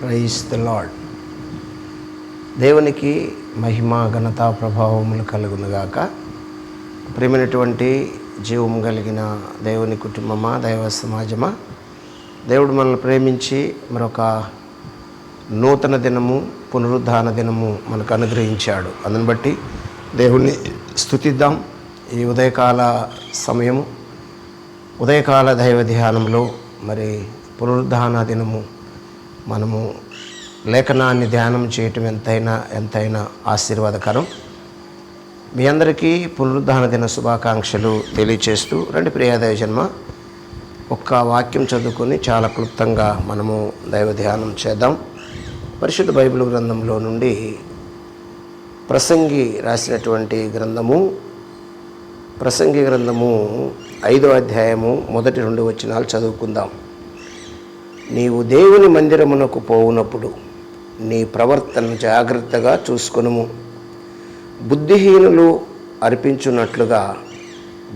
Praise the lord దేవునికి మహిమ ఘనత ప్రభావములు కలుగునుగాక ప్రేమైనటువంటి జీవం కలిగిన దేవుని కుటుంబమా దైవ సమాజమా దేవుడు మనల్ని ప్రేమించి మరొక నూతన దినము పునరుద్ధాన దినము మనకు అనుగ్రహించాడు. అందుని బట్టి దేవుణ్ణి స్థుతిద్దాం ఈ ఉదయకాల సమయము ఉదయకాల దైవ ధ్యానంలో మరి పునరుద్ధాన దినము మనము లేఖనాన్ని ధ్యానం చేయటం ఎంతైనా ఎంతైనా ఆశీర్వాదకరం. మీ అందరికీ పునరుద్ధాన దిన శుభాకాంక్షలు తెలియచేస్తూ రండి ప్రియాదయ జన్మ. ఒక్క వాక్యం చదువుకొని చాలా క్లుప్తంగా మనము దైవ ధ్యానం చేద్దాం. పరిశుద్ధ బైబిల్ గ్రంథంలో నుండి ప్రసంగి రాసినటువంటి గ్రంథము ప్రసంగి గ్రంథము ఐదో అధ్యాయము మొదటి రెండు వచనాలు చదువుకుందాం. నీవు దేవుని మందిరమునకు పోవునప్పుడు నీ ప్రవర్తన జాగ్రత్తగా చూసుకునుము. బుద్ధిహీనులు అర్పించున్నట్లుగా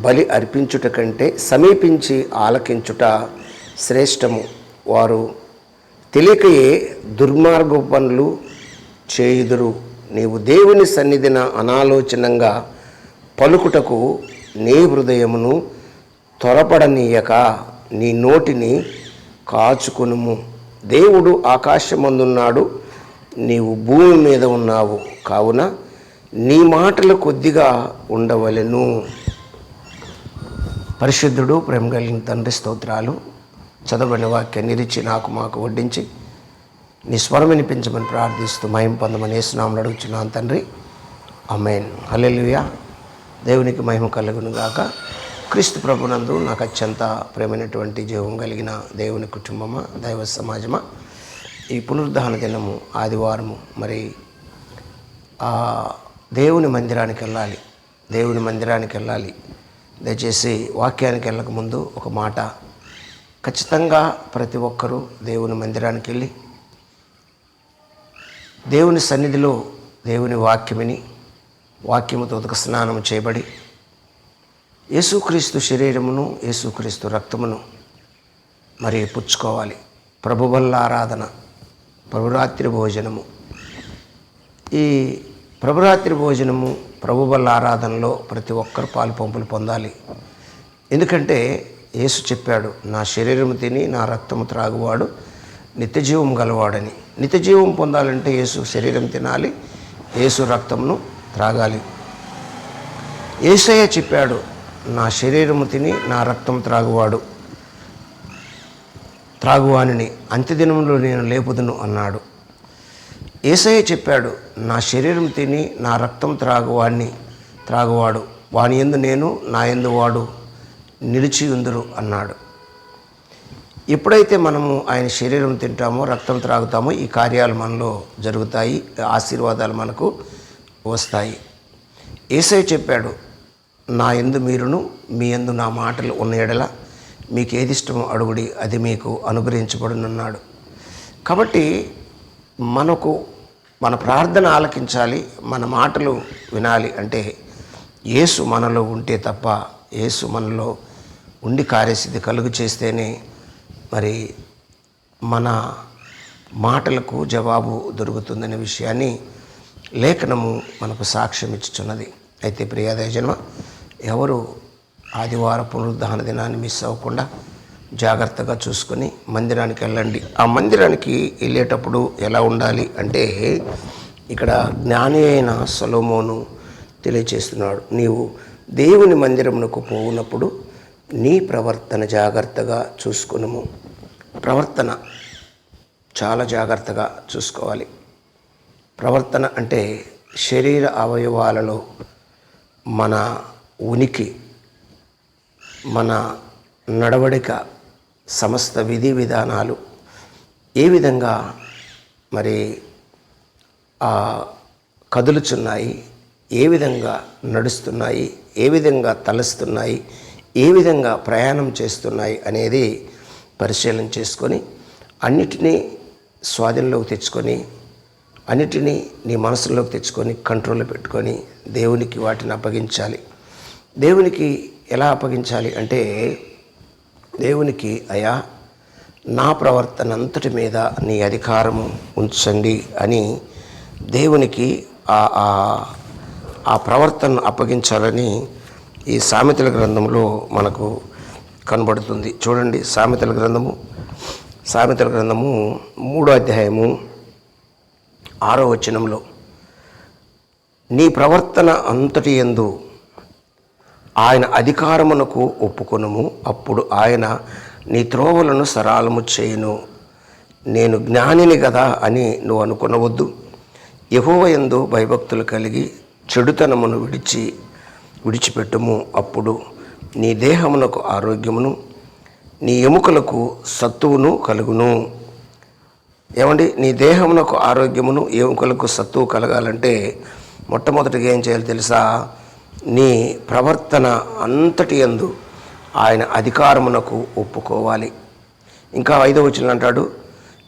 బలి అర్పించుట కంటే సమీపించి ఆలకించుట శ్రేష్టము. వారు తెలియకయే దుర్మార్గ పనులు చేయుదురు. నీవు దేవుని సన్నిధిన అనాలోచనంగా పలుకుటకు నీ హృదయమును త్వరపడనీయక. నీ నోటిని కాచుకొనుము. దేవుడు ఆకాశమందున్నాడు నీవు భూమి మీద ఉన్నావు. కావున నీ మాటలు కొద్దిగా ఉండవలెను. పరిశుద్ధుడు ప్రేమ కలిగిన తండ్రి స్తోత్రాలు. చదవని వాక్యాన్ని నిలిచి నాకు మాకు వడ్డించి నీ స్వరం వినిపించమని ప్రార్థిస్తూ మహిం పొందమని వేసునామని అడుగుచున్నాను తండ్రి. అమేన్ హలెలుయా దేవునికి మహిమ కలుగును గాక క్రీస్తు ప్రభునందు నాకు అత్యంత ప్రేమైనటువంటి జీవం కలిగిన దేవుని కుటుంబమా దైవ సమాజమా ఈ పునరుద్ధాన దినము ఆదివారము మరి ఆ దేవుని మందిరానికి వెళ్ళాలి. దేవుని మందిరానికి వెళ్ళాలి. దయచేసి వాక్యానికి వెళ్ళక ముందు ఒక మాట. ఖచ్చితంగా ప్రతి ఒక్కరూ దేవుని మందిరానికి వెళ్ళి దేవుని సన్నిధిలో దేవుని వాక్యమిని వాక్యముతో ఉదక స్నానం చేయబడి యేసుక్రీస్తు శరీరమును యేసుక్రీస్తు రక్తమును మరి పుచ్చుకోవాలి. ప్రభువల్ల ఆరాధన ప్రభురాత్రి భోజనము. ఈ ప్రభురాత్రి భోజనము ప్రభువల్ల ఆరాధనలో ప్రతి ఒక్కరు పాలు పంపులు పొందాలి. ఎందుకంటే యేసు చెప్పాడు నా శరీరము తిని నా రక్తము త్రాగువాడు నిత్యజీవం గలవాడని. నిత్యజీవం పొందాలంటే యేసు శరీరం తినాలి యేసు రక్తమును త్రాగాలి. ఏసయ్య చెప్పాడు నా శరీరము తిని నా రక్తం త్రాగువాడు. త్రాగువానిని అంత్యదినంలో నేను లేపుదును అన్నాడు. ఏసయ్య చెప్పాడు నా శరీరం తిని నా రక్తం త్రాగువాడిని త్రాగువాడు. వాని ఎందు నేను నా ఎందు వాడు నిలిచి ఉందురు అన్నాడు. ఎప్పుడైతే మనము ఆయన శరీరం తింటామో రక్తం త్రాగుతామో ఈ కార్యాలు మనలో జరుగుతాయి ఆశీర్వాదాలు మనకు వస్తాయి. ఏసై చెప్పాడు నా ఎందు మీరును మీ ఎందు నా మాటలు ఉన్న ఎడల మీకు ఏది ఇష్టమో అడుగుడి అది మీకు అనుగ్రహించబడునన్నాడు. కాబట్టి మనకు మన ప్రార్థన ఆలకించాలి మన మాటలు వినాలి అంటే యేసు మనలో ఉంటే తప్ప యేసు మనలో ఉండి కార్యసిద్ధి కలుగు చేస్తేనే మరి మన మాటలకు జవాబు దొరుకుతుందనే విషయాన్ని లేఖనము మనకు సాక్ష్యం ఇచ్చుచున్నది అయితే ప్రియాదయ జన్మ ఎవరు ఆదివారం పునరుద్ధాన దినాన్ని మిస్ అవ్వకుండా జాగ్రత్తగా చూసుకొని మందిరానికి వెళ్ళండి. ఆ మందిరానికి వెళ్ళేటప్పుడు ఎలా ఉండాలి అంటే ఇక్కడ జ్ఞాని అయిన సొలోమోను తెలియచేస్తున్నాడు. నీవు దేవుని మందిరమునకు పోవునప్పుడు నీ ప్రవర్తన జాగ్రత్తగా చూసుకునము. ప్రవర్తన చాలా జాగ్రత్తగా చూసుకోవాలి. ప్రవర్తన అంటే శరీర అవయవాలలో మన ఉనికి మన నడవడిక సమస్త విధి విధానాలు ఏ విధంగా మరి కదులుచున్నాయి ఏ విధంగా నడుస్తున్నాయి ఏ విధంగా తలస్తున్నాయి ఏ విధంగా ప్రయాణం చేస్తున్నాయి అనేది పరిశీలన చేసుకొని అన్నిటినీ స్వాధీనంలోకి తెచ్చుకొని అన్నిటినీ నీ మనసులోకి తెచ్చుకొని కంట్రోల్లో పెట్టుకొని దేవునికి వాటిని అప్పగించాలి. దేవునికి ఎలా అప్పగించాలి అంటే దేవునికి అయా నా ప్రవర్తన అంతటి మీద నీ అధికారము ఉంచండి అని దేవునికి ఆ ఆ- ఆ ప్రవర్తనను అప్పగించాలని ఈ సామెతల గ్రంథంలో మనకు కనబడుతుంది. చూడండి సామెతల గ్రంథము సామెతల గ్రంథము మూడో అధ్యాయము ఆరో వచనంలో నీ ప్రవర్తన అంతటి ఎందు ఆయన అధికారమునకు ఒప్పుకొనుము. అప్పుడు ఆయన నీ త్రోవలను సరాలము చేయును. నేను జ్ఞానిని కదా అని నువ్వు అనుకునవద్దు. యహోవ యందు భయభక్తులు కలిగి చెడుతనమును విడిచి విడిచిపెట్టుము. అప్పుడు నీ దేహమునకు ఆరోగ్యమును నీ ఎముకలకు సత్తువును కలుగును. ఏమండి? నీ దేహమునకు ఆరోగ్యమును ఎముకలకు సత్తువు కలగాలంటే మొట్టమొదటిగా ఏం చేయాలి తెలుసా? నీ ప్రవర్తన అంతటి యందు ఆయన అధికారమునకు ఒప్పుకోవాలి. ఇంకా ఐదో వచ్చిన అంటాడు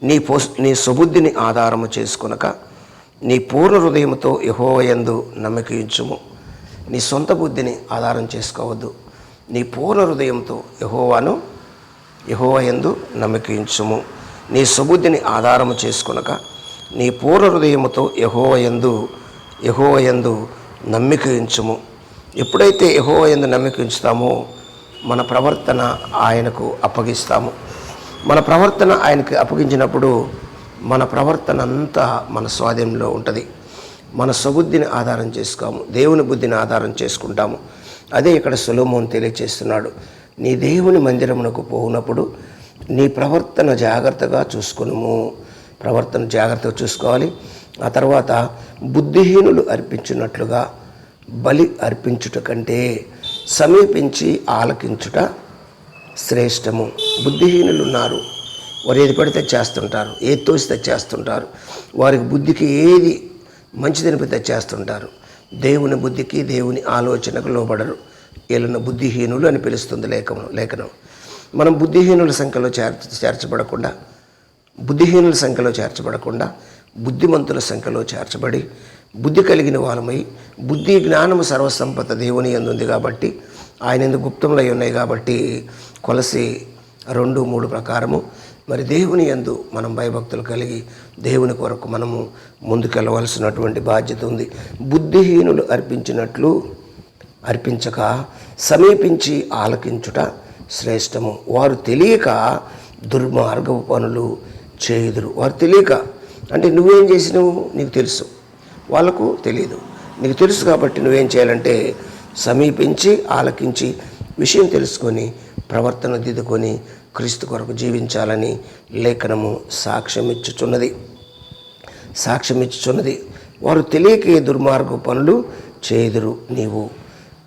నీ పో నీ సుబుద్ధిని ఆధారము చేసుకునక నీ పూర్ణ హృదయముతో యహోవయందు నమ్మకించుము నీ సొంత బుద్ధిని ఆధారం చేసుకోవద్దు. నీ పూర్ణ హృదయంతో యహోవాను యహోవయందు నమ్మకించుము నీ సుబుద్ధిని ఆధారము చేసుకునక నీ పూర్ణ హృదయముతో యహోవయందు యహోవయందు నమ్మికయించుము. ఎప్పుడైతే యహోవయందు నమ్మిక ఉంచుతామో మన ప్రవర్తన ఆయనకు అప్పగిస్తాము. మన ప్రవర్తన ఆయనకు అప్పగించినప్పుడు మన ప్రవర్తన అంతా మన స్వాధీనంలో ఉంటుంది. మన స్వబుద్ధిని ఆధారం చేసుకోము. దేవుని బుద్ధిని ఆధారం చేసుకుంటాము. అదే ఇక్కడ సులోమోని తెలియచేస్తున్నాడు. నీ దేవుని మందిరమునకు పోనప్పుడు నీ ప్రవర్తన జాగ్రత్తగా చూసుకునుము. ప్రవర్తన జాగ్రత్తగా చూసుకోవాలి. ఆ తర్వాత బుద్ధిహీనులు అర్పించినట్లుగా బలి అర్పించుట కంటే సమీపించి ఆలకించుట శ్రేష్టము. బుద్ధిహీనులు ఉన్నారు వారు ఏది పడితే చేస్తుంటారు. ఏది తోసితే చేస్తుంటారు. వారికి బుద్ధికి ఏది మంచిదనిపితే చేస్తుంటారు. దేవుని బుద్ధికి దేవుని ఆలోచనకు లోబడరు. వీళ్ళను బుద్ధిహీనులు అని పిలుస్తుంది లేఖనం లేఖనం. మనం బుద్ధిహీనుల సంఖ్యలో చేర్చ చేర్చబడకుండా బుద్ధిహీనుల సంఖ్యలో చేర్చబడకుండా బుద్ధిమంతుల సంఖ్యలో చేర్చబడి బుద్ధి కలిగిన వాళ్ళమై బుద్ధి జ్ఞానము సర్వసంపద దేవుని ఉంది కాబట్టి ఆయన ఎందుకు గుప్తములై ఉన్నాయి కాబట్టి కొలసి రెండు మూడు ప్రకారము. మరి దేవుని యందు మనం భయభక్తులు కలిగి దేవుని కొరకు మనము ముందుకెళ్ళవలసినటువంటి బాధ్యత ఉంది. బుద్ధిహీనులు అర్పించినట్లు అర్పించక సమీపించి ఆలకించుట శ్రేష్టము. వారు తెలియక దుర్మార్గపు పనులు చేయుదురు. వారు తెలియక అంటే నువ్వేం చేసినావు? నీకు తెలుసు. వాళ్ళకు తెలియదు నీకు తెలుసు కాబట్టి నువ్వేం చేయాలంటే సమీపించి ఆలకించి విషయం తెలుసుకొని ప్రవర్తన దిద్దుకొని క్రీస్తు కొరకు జీవించాలని లేఖనము సాక్ష్యం ఇచ్చుచున్నది సాక్ష్యం ఇచ్చుచున్నది వారు తెలియక దుర్మార్గ పనులు చేదురు నీవు.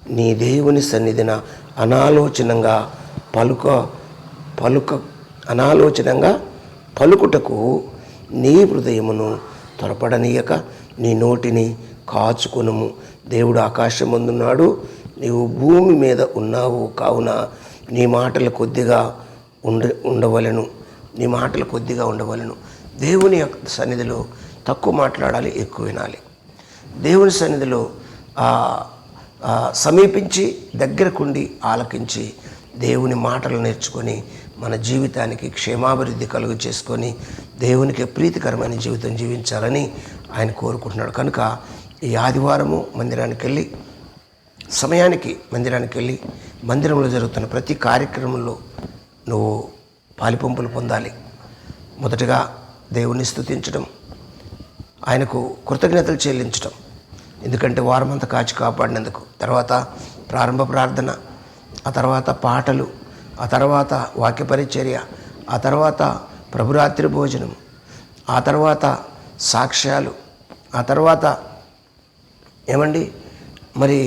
నీ దేవుని సన్నిధిన అనాలోచనంగా పలుక పలుక అనాలోచనంగా పలుకుటకు నీ హృదయమును త్వరపడనీయక నీ నోటిని కాచుకొనుము. దేవుడు ఆకాశం ముందున్నాడు నీవు భూమి మీద ఉన్నావు. కావున నీ మాటలు కొద్దిగా ఉండ ఉండవలను. నీ మాటలు కొద్దిగా ఉండవలను. దేవుని యొక్క సన్నిధిలో తక్కువ మాట్లాడాలి ఎక్కువ వినాలి. దేవుని సన్నిధిలో సమీపించి దగ్గరకుండి ఆలకించి దేవుని మాటలు నేర్చుకొని మన జీవితానికి క్షేమాభివృద్ధి కలుగు చేసుకొని దేవునికి ప్రీతికరమైన జీవితం జీవించాలని ఆయన కోరుకుంటున్నాడు. కనుక ఈ ఆదివారము మందిరానికి వెళ్ళి సమయానికి మందిరానికి వెళ్ళి మందిరంలో జరుగుతున్న ప్రతి కార్యక్రమంలో నువ్వు పాలిపంపులు పొందాలి. మొదటగా దేవుణ్ణి స్థుతించడం ఆయనకు కృతజ్ఞతలు చెల్లించడం. ఎందుకంటే వారమంతా కాచి కాపాడినందుకు. తర్వాత ప్రారంభ ప్రార్థన ఆ తర్వాత పాటలు ఆ తర్వాత వాక్య పరిచర్య ఆ తర్వాత ప్రభురాత్రి భోజనం ఆ తర్వాత సాక్ష్యాలు ఆ తర్వాత ఏమండి? మరి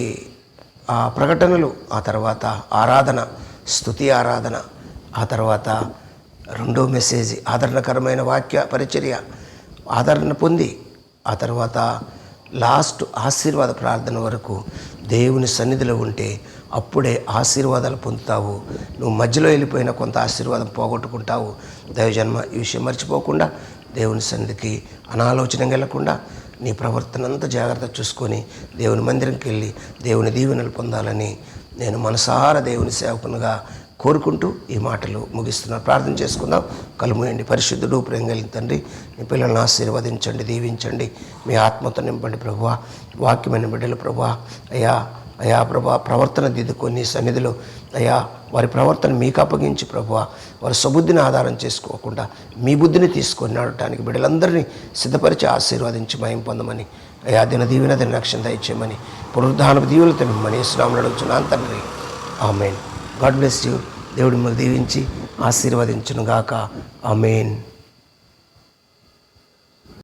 ఆ ప్రకటనలు ఆ తర్వాత ఆరాధన స్తుతి ఆరాధన ఆ తర్వాత రెండో మెసేజ్ ఆదరణకరమైన వాక్య పరిచర్య ఆదరణ పొంది ఆ తర్వాత లాస్ట్ ఆశీర్వాద ప్రార్థన వరకు దేవుని సన్నిధిలో ఉంటే అప్పుడే ఆశీర్వాదాలు పొందుతావు. నువ్వు మధ్యలో వెళ్ళిపోయిన కొంత ఆశీర్వాదం పోగొట్టుకుంటావు. దైవజన్మ ఈ విషయం మర్చిపోకుండా దేవుని సన్నిధికి అనాలోచన వెళ్ళకుండా నీ ప్రవర్తన అంతా జాగ్రత్త చూసుకొని దేవుని మందిరంకి వెళ్ళి దేవుని దీవెనలు పొందాలని నేను మనసారా దేవుని సేవకునిగా కోరుకుంటూ ఈ మాటలు ముగిస్తున్నాను. ప్రార్థన చేసుకుందాం. కలుముయండి పరిశుద్ధుడు ప్రేమ తండ్రి మీ పిల్లల్ని ఆశీర్వదించండి దీవించండి. మీ ఆత్మతో నింపండి ప్రభువా. వాక్యమైన బిడ్డలు ప్రభువా. అయా అయా ప్రభా ప్రవర్తన దిద్దుకొని సన్నిధిలో అయా వారి ప్రవర్తన మీకు అప్పగించి ప్రభు వారి సబుద్ధిని ఆధారం చేసుకోకుండా మీ బుద్ధిని తీసుకొని నడటానికి బిడ్డలందరినీ సిద్ధపరిచి ఆశీర్వదించి మయం పొందమని అయా దిన దీవెన దిన రక్షణ దయచేయమని పునరుద్ధానపు దీవులతో మిమ్మల్ని శ్రామలు అడుగుతున్నాను తండ్రి. ఆమెన్. God bless you. దేవుడు మిమ్మల్ని దీవించి ఆశీర్వదించును గాక ఆమెన్.